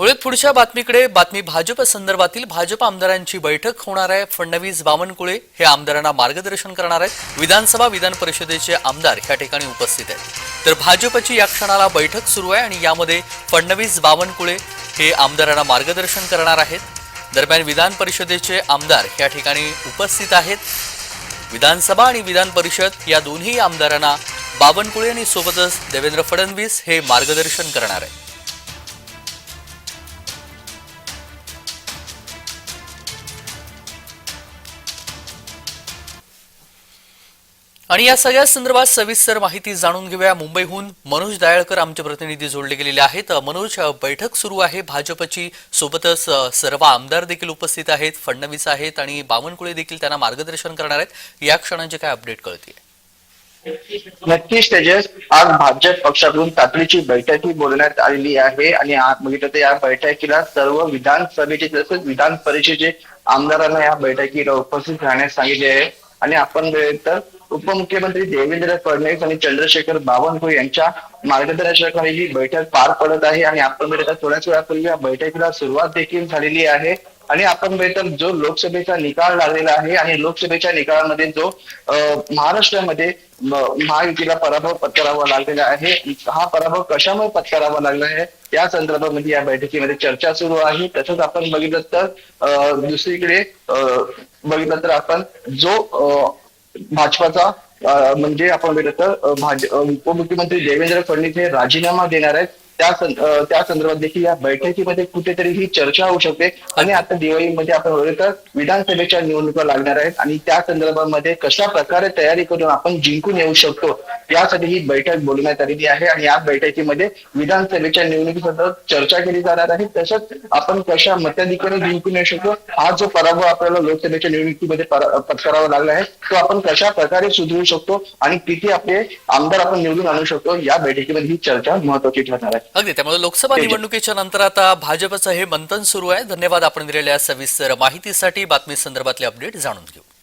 वळूयात पुढच्या बातमीकडे. बातमी भाजप संदर्भातील भाजप आमदारांची बैठक होणार आहे. फडणवीस बावनकुळे हे आमदारांना मार्गदर्शन करणार आहेत. विधानसभा विधान परिषदेचे आमदार या ठिकाणी उपस्थित आहेत. तर भाजपची या क्षणाला बैठक सुरू आहे आणि यामध्ये फडणवीस बावनकुळे हे आमदारांना मार्गदर्शन करणार आहेत. दरम्यान विधान परिषदेचे आमदार या ठिकाणी उपस्थित आहेत. विधानसभा आणि विधान परिषद या दोन्ही आमदारांना बावनकुळे आणि सोबतच देवेंद्र फडणवीस हे मार्गदर्शन करणार आहेत. आणि या सगळ्या संदर्भात सविस्तर माहिती जाणून घेऊया. मुंबईहून मनोज दायाळकर आमचे प्रतिनिधी जोडले गेलेले आहेत. मनोज बैठक सुरू आहे. भाजपची सोबतच सर्व आमदार देखील उपस्थित आहेत. फडणवीस आहेत आणि बावनकुळे देखील त्यांना मार्गदर्शन करणार आहेत. या क्षणांचे काय अपडेट कळते नक्कीच तेजस. आज भाजप पक्षाकडून तातडीची बैठकही बोलवण्यात आलेली आहे. आणि बघितलं म्हणजे तर या बैठकीला सर्व विधानसभेचे तसेच विधान परिषदेचे आमदारांना या बैठकीला उपस्थित राहण्यास सांगितले आहे. आणि आपण तर उपमुख्यमंत्री देवेंद्र फडणवीस आणि चंद्रशेखर बावनकुळे यांच्या मार्गदर्शनाखाली ही बैठक पार पडत आहे आणि आपण बघितलं थोड्याच वेळापूर्वी या बैठकीला सुरुवात देखील झालेली आहे. आणि आपण बघितलं जो लोकसभेचा निकाल लागलेला आहे आणि लोकसभेच्या निकालामध्ये जो महाराष्ट्रामध्ये महायुतीला पराभव पत्करावा लागलेला आहे हा पराभव कशामुळे पत्करावा लागला आहे या संदर्भामध्ये या बैठकीमध्ये चर्चा सुरू आहे. तसंच आपण बघितलं तर दुसरीकडे बघितलं तर आपण जो भाजपाचा म्हणजे आपण भेटत तर भाज उपमुख्यमंत्री देवेंद्र फडणवीस हे राजीनामा देणार आहेत. त्या त्या संदर्भात देखील या बैठकीमध्ये कुठेतरी ही चर्चा होऊ शकते. आणि आता दिवाळीमध्ये आपण बघितलं तर विधानसभेच्या निवडणुका लागणार आहेत. आणि त्या संदर्भामध्ये कशा प्रकारे तयारी करून आपण जिंकून येऊ शकतो यासाठी ही बैठक बोलवण्यात आलेली आहे. आणि या बैठकीमध्ये विधानसभेच्या निवडणुकीसंदर्भात चर्चा केली जाणार आहे. तसंच आपण कशा मताधिकाने जिंकून येऊ शकतो हा जो पराभव आपल्याला लोकसभेच्या निवडणुकीमध्ये पत्करावा लागला आहे तो आपण कशा प्रकारे सुधरू शकतो आणि किती आपले आमदार आपण निवडून आणू शकतो या बैठकीमध्ये ही चर्चा महत्वाची ठरणार आहे. अगदी त्यामुळे लोकसभा. निवडणुकीच्या नंतर आता भाजपचं हे मंथन सुरू आहे. धन्यवाद आपण दिलेल्या सविस्तर माहितीसाठी. बातमी संदर्भातले अपडेट जाणून घेऊ.